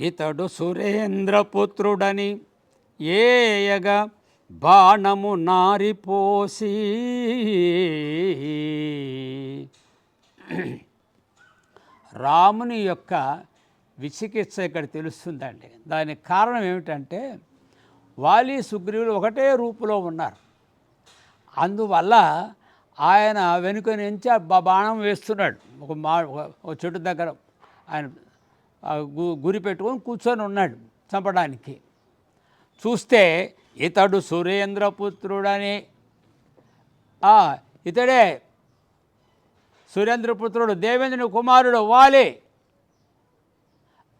ఇతడు సురేంద్రపుత్రుడని ఏయగా బాణము నారిపోసి రాముని యొక్క విచికిత్స ఇక్కడ తెలుస్తుందండి. దానికి కారణం ఏమిటంటే వాలి సుగ్రీవులు ఒకటే రూపులో ఉన్నారు. అందువల్ల ఆయన వెనుక నుంచి బాణం వేస్తున్నాడు. ఒక మా ఒక- ఒక చెట్టు దగ్గర ఆయన గురి పెట్టుకొని కూర్చొని ఉన్నాడు చంపడానికి. చూస్తే ఇతడు సురేంద్రపుత్రుడని. ఇతడే సురేంద్రపుత్రుడు దేవేంద్రుని కుమారుడు వాలి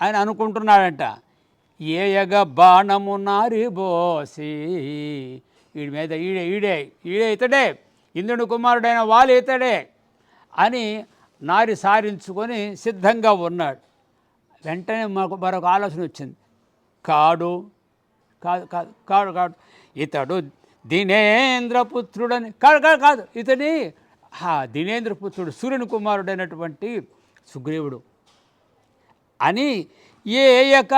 అని అనుకుంటున్నాడంట. ఏయగ బాణము నారిబోసి వీడి మీద ఈడే ఈడే ఈడే ఇతడే ఇంద్రుని కుమారుడైన వాలి ఇతడే అని నారి సారించుకొని సిద్ధంగా ఉన్నాడు. వెంటనే మాకు మరొక ఆలోచన వచ్చింది. కాడు కాదు కాదు కాడు కాడు. ఇతడు దినేంద్రపుత్రుడని కాదు కాదు కాదు ఇతని ఆ దినేంద్రపుత్రుడు సూర్యుని కుమారుడైనటువంటి సుగ్రీవుడు. అని ఏయక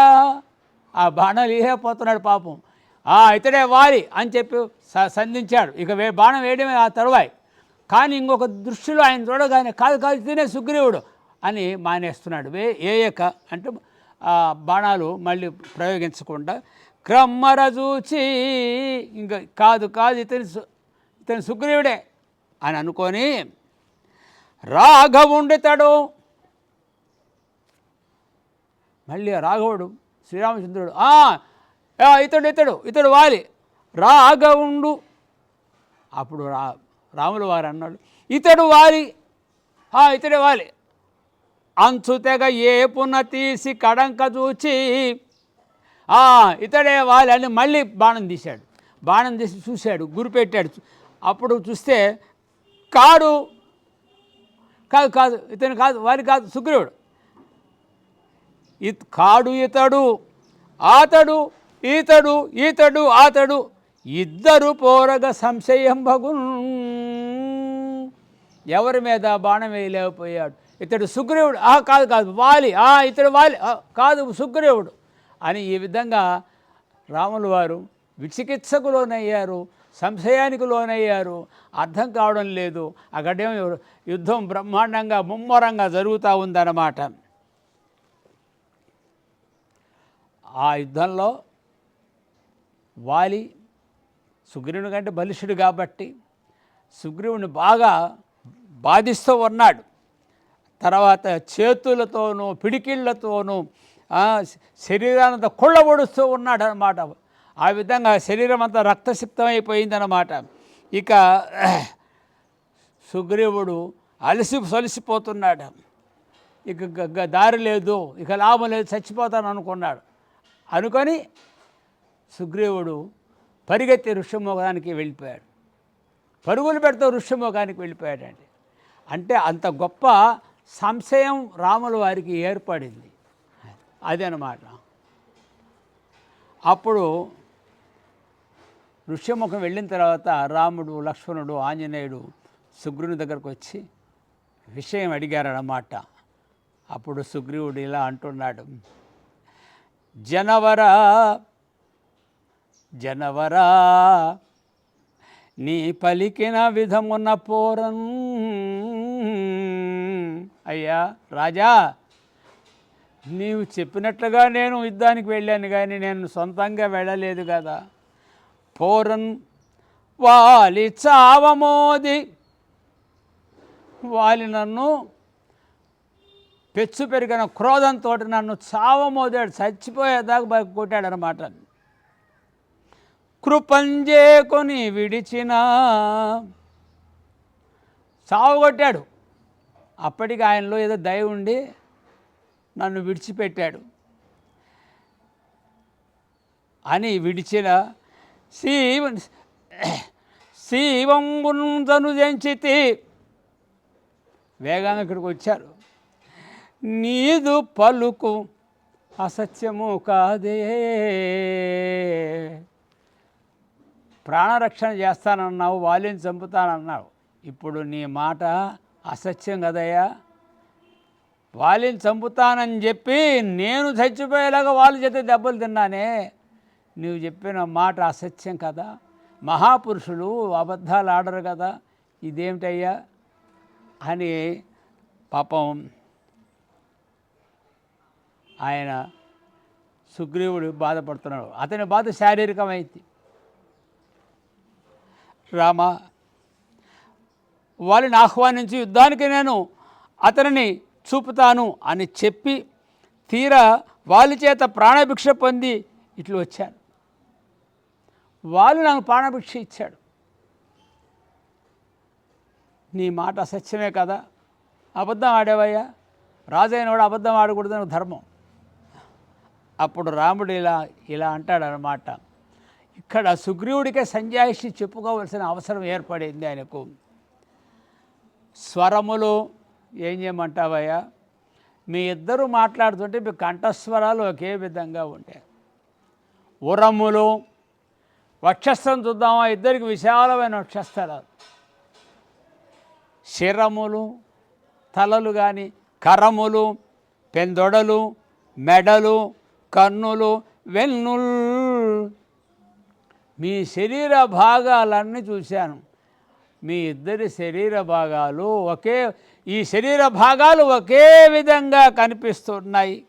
ఆ బాణాలు ఏపోతున్నాడు పాపం. ఆ ఇతడే వాలి అని చెప్పి స- సంధించాడు. ఇక వే బాణం వేయడమే ఆ తరువాయి. కానీ ఇంకొక దృష్టిలో ఆయన చూడగానే కాదు కాదు ఇతనే సుగ్రీవుడు. అని మానేస్తున్నాడు. వే ఏయక అంటే బాణాలు మళ్ళీ ప్రయోగించకుండా క్రమ్మర చూచి ఇంకా కాదు కాదు ఇతని సు- ఇతని సుగ్రీవుడే అని అనుకొని రాఘవుండితడు మళ్ళీ రాఘవుడు శ్రీరామచంద్రుడు ఇతడు ఇతడు ఇతడు వాలి రాఘవుండు. అప్పుడు రా రాములు వారు అన్నాడు ఇతడు వాలి ఇతడే వాలి. అంచు తెగ ఏపున తీసి కడంక చూచి ఇతడే వాళ్ళని మళ్ళీ బాణం తీశాడు. బాణం తీసి చూశాడు గురి పెట్టాడు. అప్పుడు చూస్తే కాడు కాదు కాదు ఇతను కాదు వారి కాదు సుగ్రీవుడు. ఇత్ కాడు ఇతడు ఆతడు ఈతడు ఈతడు ఆతడు ఇద్దరు పోరగ సంశయం భగున్ ఎవరి మీద బాణం వేయలేకపోయాడు? ఇతడు సుగ్రీవుడు. ఆ కాదు కాదు వాలి. ఆ ఇతడు వాలి. కాదు సుగ్రీవుడు. అని ఈ విధంగా రాములు వారు విచికిత్సకు లోనయ్యారు సంశయానికి లోనయ్యారు. అర్థం కావడం లేదు. అక్కడేమో యుద్ధం బ్రహ్మాండంగా ముమ్మరంగా జరుగుతూ ఉందన్నమాట. ఆ యుద్ధంలో వాలి సుగ్రీవుని కంటే బలిష్ఠుడు కాబట్టి సుగ్రీవుని బాగా బాధిస్తూ ఉన్నాడు. తర్వాత చేతులతోనూ పిడికిళ్ళతోనూ శరీరానంతా కుళ్ళబొడుస్తూ ఉన్నాడు అనమాట ఆ విధంగా శరీరం అంతా రక్తసిక్తమైపోయిందన్నమాట ఇక సుగ్రీవుడు అలసి సొలిసిపోతున్నాడు. ఇక గ- దారి లేదు ఇక లాభం లేదు చచ్చిపోతాను అనుకున్నాడు. అనుకొని సుగ్రీవుడు పరిగెత్తి ఋషిమోగానికి వెళ్ళిపోయాడు. పరుగులు పెడుతూ ఋషిమోగానికి వెళ్ళిపోయాడండి. అంటే అంత గొప్ప సంశయం రాముల వారికి ఏర్పడింది. అదనమాట. అప్పుడు ఋష్యముఖం వెళ్ళిన తర్వాత రాముడు లక్ష్మణుడు ఆంజనేయుడు సుగ్రీవుని దగ్గరకు వచ్చి విషయం అడిగారన్నమాట. అప్పుడు సుగ్రీవుడు ఇలా అంటున్నాడు. జనవరా జనవరా నీ పలికిన విధమున పోరన్ అయ్యా రాజా నీవు చెప్పినట్లుగా నేను యుద్ధానికి వెళ్ళాను కానీ నేను సొంతంగా వెళ్ళలేదు కదా. పోరన్ వాలి చావమోది వాలి నన్ను పెచ్చు పెరిగిన క్రోధంతో నన్ను చావమోదాడు చచ్చిపోయేదాకా బయట కొట్టాడు అనమాట కృపంజేకొని విడిచిన చావగొట్టాడు. అప్పటికి ఆయనలో ఏదో దయ ఉండి నన్ను విడిచిపెట్టాడు. అని విడిచిన శివ శివంబును జంచితి వేగంగా ఇక్కడికి వచ్చారు. నీదు పలుకు అసత్యము కాదే. ప్రాణరక్షణ చేస్తానన్నావు వాళ్ళని చంపుతానన్నావు. ఇప్పుడు నీ మాట అసత్యం కదయ్యా? వాళ్ళని చంపుతానని చెప్పి నేను చచ్చిపోయేలాగా వాళ్ళ చేత దెబ్బలు తిన్నానే. నువ్వు చెప్పిన మాట అసత్యం కదా. మహాపురుషులు అబద్ధాలు ఆడరు కదా. ఇదేమిటయ్యా? అని పాపం ఆయన సుగ్రీవుడు బాధపడుతున్నాడు. అతని బాధ శారీరకమైంది. రామ వాళ్ళని ఆహ్వానించి యుద్ధానికి నేను అతనిని చూపుతాను అని చెప్పి తీరా వాళ్ళ చేత ప్రాణభిక్ష పొంది ఇట్లు వచ్చాను వాళ్ళు నాకు ప్రాణభిక్ష ఇచ్చాడు. నీ మాట సత్యమే కదా? అబద్ధం ఆడేవయ్యా? రాజైనవాడు అబద్ధం ఆడకూడదని ధర్మం. అప్పుడు రాముడు ఇలా ఇలా అంటాడనమాట ఇక్కడ సుగ్రీవుడికే సంజాయిషి చెప్పుకోవలసిన అవసరం ఏర్పడింది ఆయనకు. స్వరములు ఏం చేయమంటావయ్యా? మీ ఇద్దరు మాట్లాడుతుంటే మీ కంఠస్వరాలు ఒకే విధంగా ఉంటాయి. ఉరములు వక్షస్థం చూద్దామా? ఇద్దరికి విశాలమైన వక్షస్థలాలు. శిరములు తలలు కానీ కరములు పెందొడలు మెడలు కన్నులు వెన్నుల్. మీ శరీర భాగాలన్నీ చూశాను. మీ ఇద్దరి శరీర భాగాలు ఒకే ఈ శరీర భాగాలు ఒకే విధంగా కనిపిస్తున్నాయి.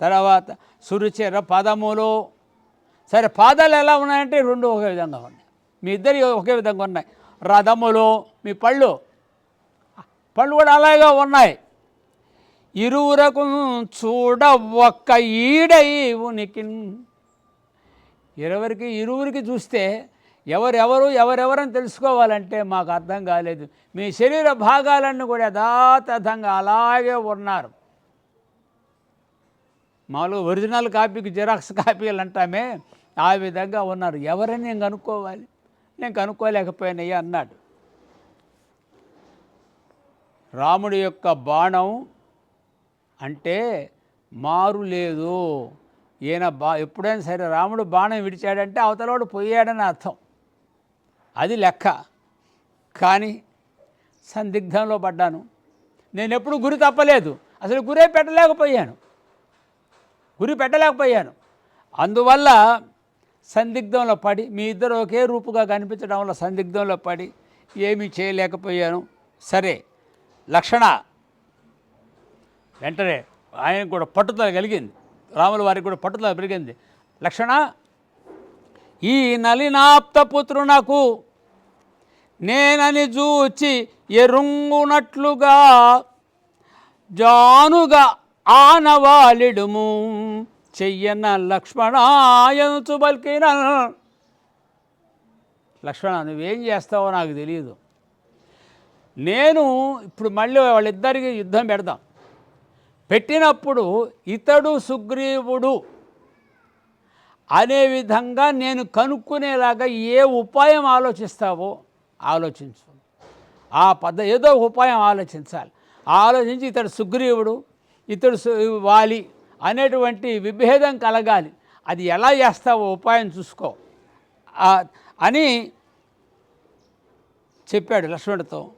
తర్వాత సురుచిర పదములు. సరే పాదాలు ఎలా ఉన్నాయంటే రెండు ఒకే విధంగా ఉన్నాయి. మీ ఇద్దరి ఒకే విధంగా ఉన్నాయి. రథములు మీ పళ్ళు. పళ్ళు కూడా అలాగే ఉన్నాయి. ఇరువురకు చూడ ఒక్క ఈడై ఉనికి. ఇరువురికి ఇరువురికి చూస్తే ఎవరెవరు ఎవరెవరని తెలుసుకోవాలంటే మాకు అర్థం కాలేదు. మీ శరీర భాగాలన్నీ కూడా యథాతథంగా అలాగే ఉన్నారు. మామూలుగా ఒరిజినల్ కాపీకి జిరాక్స్ కాపీలు అంటామే ఆ విధంగా ఉన్నారు. ఎవరని నేను కనుక్కోవాలి? నేను కనుక్కోలేకపోయినాయి అన్నాడు. రాముడి యొక్క బాణం అంటే మారు లేదు. ఈయన బా ఎప్పుడైనా సరే రాముడు బాణం విడిచాడంటే అవతలవాడు పోయాడని అర్థం. అది లెక్క. కానీ సందిగ్ధంలో పడ్డాను. నేను ఎప్పుడు గురి తప్పలేదు. అసలు గురే పెట్టలేకపోయాను. గురి పెట్టలేకపోయాను. అందువల్ల సందిగ్ధంలో పడి మీ ఇద్దరు ఒకే రూపుగా కనిపించడం వల్ల సందిగ్ధంలో పడి ఏమీ చేయలేకపోయాను. సరే లక్షణ వెంటనే ఆయనకు కూడా పట్టుదల కలిగింది. రాముల వారికి కూడా పట్టుదల పెరిగింది. లక్షణ ఈ నలినాప్త పుత్రునకు నేనని చూచి ఎరుంగునట్లుగా జానుగా ఆనవాలిడుము. చెయ్యన లక్ష్మణాయంచు బల్కిన. లక్ష్మణ నువ్వేం చేస్తావో నాకు తెలియదు నేను ఇప్పుడు మళ్ళీ వాళ్ళిద్దరికి యుద్ధం పెడదాం. పెట్టినప్పుడు ఇతడు సుగ్రీవుడు అనే విధంగా నేను కనుక్కునేలాగా ఏ ఉపాయం ఆలోచిస్తావో ఆలోచించు. ఆ పద్ధ ఏదో ఉపాయం ఆలోచించాలి. ఆలోచించి ఇతడు సుగ్రీవుడు ఇతడు వాలి అనేటువంటి విభేదం కలగాలి. అది ఎలా చేస్తావో ఉపాయం చూసుకో. అని చెప్పాడు లక్ష్మణుడితో.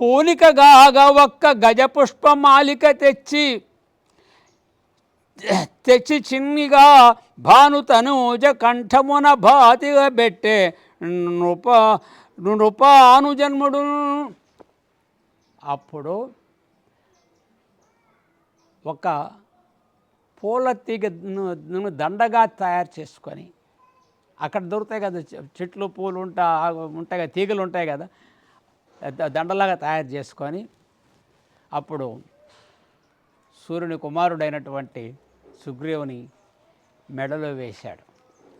పూనికగాగా ఒక్క గజపుష్పమాలిక తెచ్చి తెచ్చి చిన్నిగా భానుతనూజ కంఠమున భాతిగా పెట్టే నృప నృపానుజన్ముడు అప్పుడు ఒక పూల తీగ దండగా తయారు చేసుకొని అక్కడ దొరుకుతాయి కదా చెట్లు పూలు ఉంటా ఉంటాయి కదా తీగలు ఉంటాయి కదా దండలాగా తయారు చేసుకొని అప్పుడు సూర్యుని కుమారుడైనటువంటి సుగ్రీవుని మెడలో వేశాడు.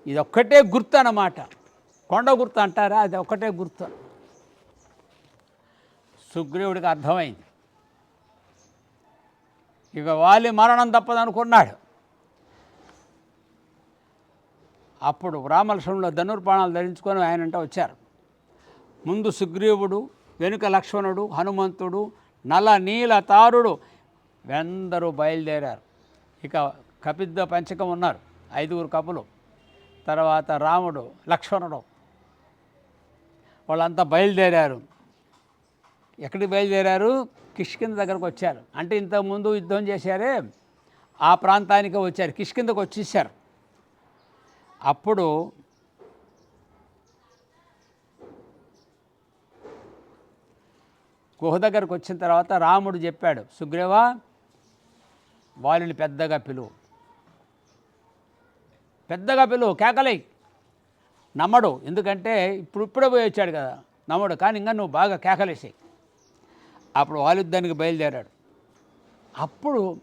ఇదొక్కటే గుర్తు అన్నమాట కొండ గుర్తు అంటారా? అది ఒకటే గుర్తు. సుగ్రీవుడికి అర్థమైంది. ఇక వాలి మరణం తప్పదనుకున్నాడు. అప్పుడు రామలక్ష్మణులు ధనుర్బాణాలు ధరించుకొని ఆయనంట వచ్చారు. ముందు సుగ్రీవుడు వెనుక లక్ష్మణుడు హనుమంతుడు నల నీల తారుడు అందరూ బయలుదేరారు. ఇక కపిద్ద పంచకం ఉన్నారు ఐదుగురు కపులు. తర్వాత రాముడు లక్ష్మణుడు వాళ్ళంతా బయలుదేరారు. ఎక్కడికి బయలుదేరారు? కిష్కింద దగ్గరకు వచ్చారు. అంటే ఇంతకుముందు యుద్ధం చేశారే ఆ ప్రాంతానికి వచ్చారు. కిష్కిందకు వచ్చేసారు. అప్పుడు గుహ దగ్గరకు వచ్చిన తర్వాత రాముడు చెప్పాడు సుగ్రీవ వాళ్ళని పెద్దగా పిలువు. పెద్దగా పిలువు కేకలై నమ్మడు. ఎందుకంటే ఇప్పుడు ఇప్పుడే పోయి వచ్చాడు కదా. నమ్మడు. కానీ ఇంకా నువ్వు బాగా కేకలేసాయి. అప్పుడు వాలిద్దానికి బయలుదేరాడు. అప్పుడు